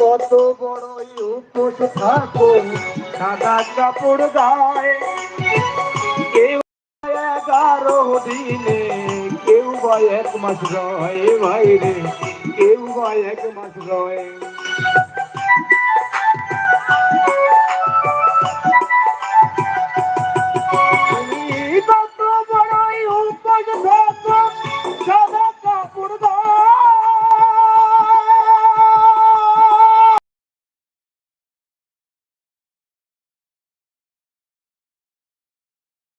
কত বড়ই উপোস থাকো, সাদা কাপড় গায়ে। কেউ এগারো দিনে, কেউ বা এক মাস রয়ে ভাই রে কেউ বা এক মাস রয়ে